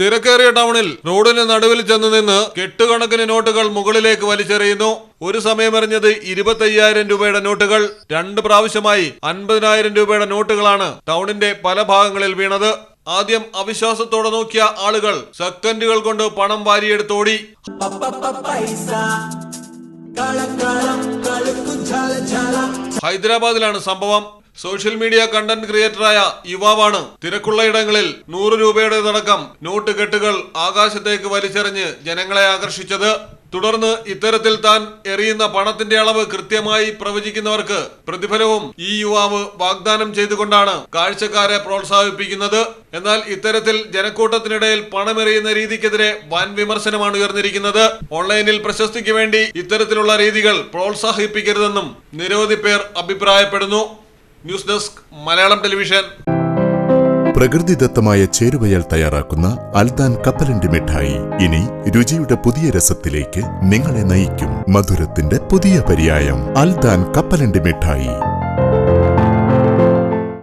തിരക്കേറിയ ടൗണിൽ റോഡിന് നടുവിൽ ചെന്ന് നിന്ന് കെട്ടുകണക്കിന് നോട്ടുകൾ മുകളിലേക്ക് വലിച്ചെറിയുന്നു. ഒരു സമയമറിഞ്ഞത് ഇരുപത്തയ്യായിരം രൂപയുടെ നോട്ടുകൾ. രണ്ട് പ്രാവശ്യമായി അൻപതിനായിരം രൂപയുടെ നോട്ടുകളാണ് ടൗണിന്റെ പല ഭാഗങ്ങളിൽ വീണത്. ആദ്യം അവിശ്വാസത്തോടെ നോക്കിയ ആളുകൾ സെക്കൻഡുകൾ കൊണ്ട് പണം വാരിയെടുത്തോടി. ഹൈദരാബാദിലാണ് സംഭവം. സോഷ്യൽ മീഡിയ കണ്ടന്റ് ക്രിയേറ്ററായ യുവാവാണ്. തിരക്കുള്ള ഇടങ്ങളിൽ നൂറ് രൂപയുടേതടക്കം നോട്ട് കെട്ടുകൾ ആകാശത്തേക്ക് വലിച്ചെറിഞ്ഞ് ജനങ്ങളെ ആകർഷിച്ചത്. തുടർന്ന് ഇത്തരത്തിൽ താൻ എറിയുന്ന പണത്തിന്റെ അളവ് കൃത്യമായി പ്രവചിക്കുന്നവർക്ക് പ്രതിഫലവും ഈ യുവാവ് വാഗ്ദാനം ചെയ്തുകൊണ്ടാണ് കാഴ്ചക്കാരെ പ്രോത്സാഹിപ്പിക്കുന്നത്. എന്നാൽ ഇത്തരത്തിൽ ജനക്കൂട്ടത്തിനിടയിൽ പണമെറിയുന്ന രീതിക്കെതിരെ വൻ വിമർശനമാണ് ഉയർന്നിരിക്കുന്നത്. ഓൺലൈനിൽ പ്രശസ്തിക്ക് വേണ്ടി ഇത്തരത്തിലുള്ള രീതികൾ പ്രോത്സാഹിപ്പിക്കരുതെന്നും നിരവധി പേർ അഭിപ്രായപ്പെടുന്നു. News desk Malayalam television. പ്രകൃതിദത്തമായ ചേരുവയാൽ തയ്യാറാക്കുന്ന അൽദാൻ കപ്പലണ്ടി മിഠായി. ഇനി രുചിയുടെ പുതിയ രസത്തിലേക്ക് നിങ്ങളെ നയിക്കും മധുരത്തിന്റെ പുതിയ പര്യായം. അൽദാൻ കപ്പലണ്ടി മിഠായി.